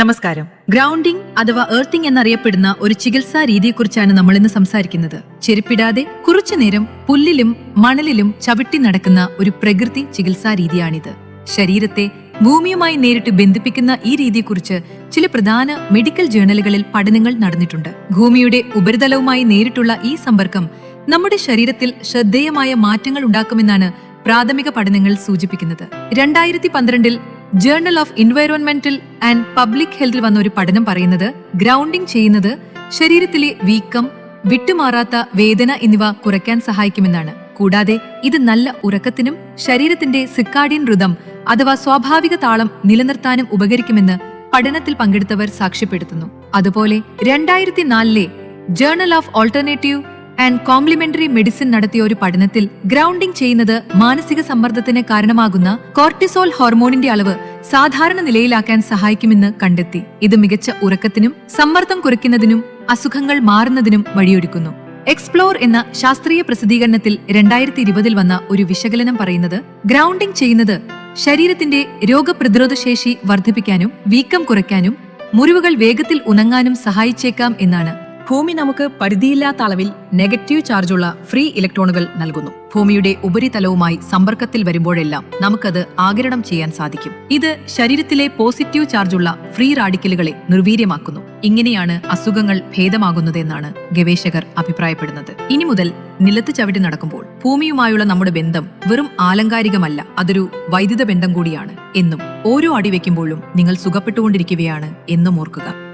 നമസ്കാരം. ഗ്രൗണ്ടിംഗ് അഥവാ എർത്തിംഗ് എന്നറിയപ്പെടുന്ന ഒരു ചികിത്സാ രീതിയെക്കുറിച്ചാണ് നമ്മൾ ഇന്ന് സംസാരിക്കുന്നത്. ചെരുപ്പിടാതെ കുറച്ചുനേരം പുല്ലിലും മണലിലും ചവിട്ടി നടക്കുന്ന ഒരു പ്രകൃതി ചികിത്സാ രീതിയാണിത്. ശരീരത്തെ ഭൂമിയുമായി നേരിട്ട് ബന്ധിപ്പിക്കുന്ന ഈ രീതിയെക്കുറിച്ച് ചില പ്രധാന മെഡിക്കൽ ജേണലുകളിൽ പഠനങ്ങൾ നടന്നിട്ടുണ്ട്. ഭൂമിയുടെ ഉപരിതലവുമായി നേരിട്ടുള്ള ഈ സമ്പർക്കം നമ്മുടെ ശരീരത്തിൽ ശ്രദ്ധേയമായ മാറ്റങ്ങൾ ഉണ്ടാക്കുമെന്നാണ് പ്രാഥമിക പഠനങ്ങൾ സൂചിപ്പിക്കുന്നത്. രണ്ടായിരത്തി പന്ത്രണ്ടിൽ journal of environmental and public ഹെൽത്തിൽ വന്ന ഒരു പഠനം പറയുന്നത് ഗ്രൗണ്ടിംഗ് ചെയ്യുന്നത് ശരീരത്തിലെ വീക്കം വിട്ടുമാറാത്ത വേദന എന്നിവ കുറയ്ക്കാൻ സഹായിക്കുമെന്നാണ്. കൂടാതെ ഇത് നല്ല ഉറക്കത്തിനും ശരീരത്തിന്റെ സിക്കാഡിയൻ ഋതം അഥവാ സ്വാഭാവിക താളം നിലനിർത്താനും ഉപകരിക്കുമെന്ന് പഠനത്തിൽ പങ്കെടുത്തവർ സാക്ഷ്യപ്പെടുത്തുന്നു. അതുപോലെ രണ്ടായിരത്തി നാലിലെ journal of alternative and complementary medicine നടത്തിയ ഒരു പഠനത്തിൽ ഗ്രൗണ്ടിംഗ് ചെയ്യുന്നത് മാനസിക സമ്മർദ്ദത്തിന് കാരണമാകുന്ന കോർട്ടിസോൾ ഹോർമോണിന്റെ അളവ് സാധാരണ നിലയിലാക്കാൻ സഹായിക്കുമെന്ന് കണ്ടെത്തി. ഇത് മികച്ച ഉറക്കത്തിനും സമ്മർദ്ദം കുറയ്ക്കുന്നതിനും അസുഖങ്ങൾ മാറുന്നതിനും വഴിയൊരുക്കുന്നു. എക്സ്പ്ലോർ എന്ന ശാസ്ത്രീയ പ്രസിദ്ധീകരണത്തിൽ രണ്ടായിരത്തി ഇരുപതിൽ വന്ന ഒരു വിശകലനം പറയുന്നത് ഗ്രൗണ്ടിംഗ് ചെയ്യുന്നത് ശരീരത്തിന്റെ രോഗപ്രതിരോധ ശേഷി വർദ്ധിപ്പിക്കാനും വീക്കം കുറയ്ക്കാനും മുറിവുകൾ വേഗത്തിൽ ഉണങ്ങാനും സഹായിച്ചേക്കാം എന്നാണ്. ഭൂമി നമുക്ക് പരിധിയില്ലാത്ത അളവിൽ നെഗറ്റീവ് ചാർജുള്ള ഫ്രീ ഇലക്ട്രോണുകൾ നൽകുന്നു. ഭൂമിയുടെ ഉപരിതലവുമായി സമ്പർക്കത്തിൽ വരുമ്പോഴെല്ലാം നമുക്കത് ആഗിരണം ചെയ്യാൻ സാധിക്കും. ഇത് ശരീരത്തിലെ പോസിറ്റീവ് ചാർജുള്ള ഫ്രീ റാഡിക്കലുകളെ നിർവീര്യമാക്കുന്നു. ഇങ്ങനെയാണ് അസുഖങ്ങൾ ഭേദമാകുന്നതെന്നാണ് ഗവേഷകർ അഭിപ്രായപ്പെടുന്നത്. ഇനി മുതൽ നിലത്ത് ചവിട്ടി നടക്കുമ്പോൾ ഭൂമിയുമായുള്ള നമ്മുടെ ബന്ധം വെറും ആലങ്കാരികമല്ല അതൊരു വൈദ്യുത ബന്ധം കൂടിയാണ് എന്നും ഓരോ അടി വെക്കുമ്പോഴും നിങ്ങൾ സുഖപ്പെട്ടുകൊണ്ടിരിക്കുകയാണ് എന്നും ഓർക്കുക.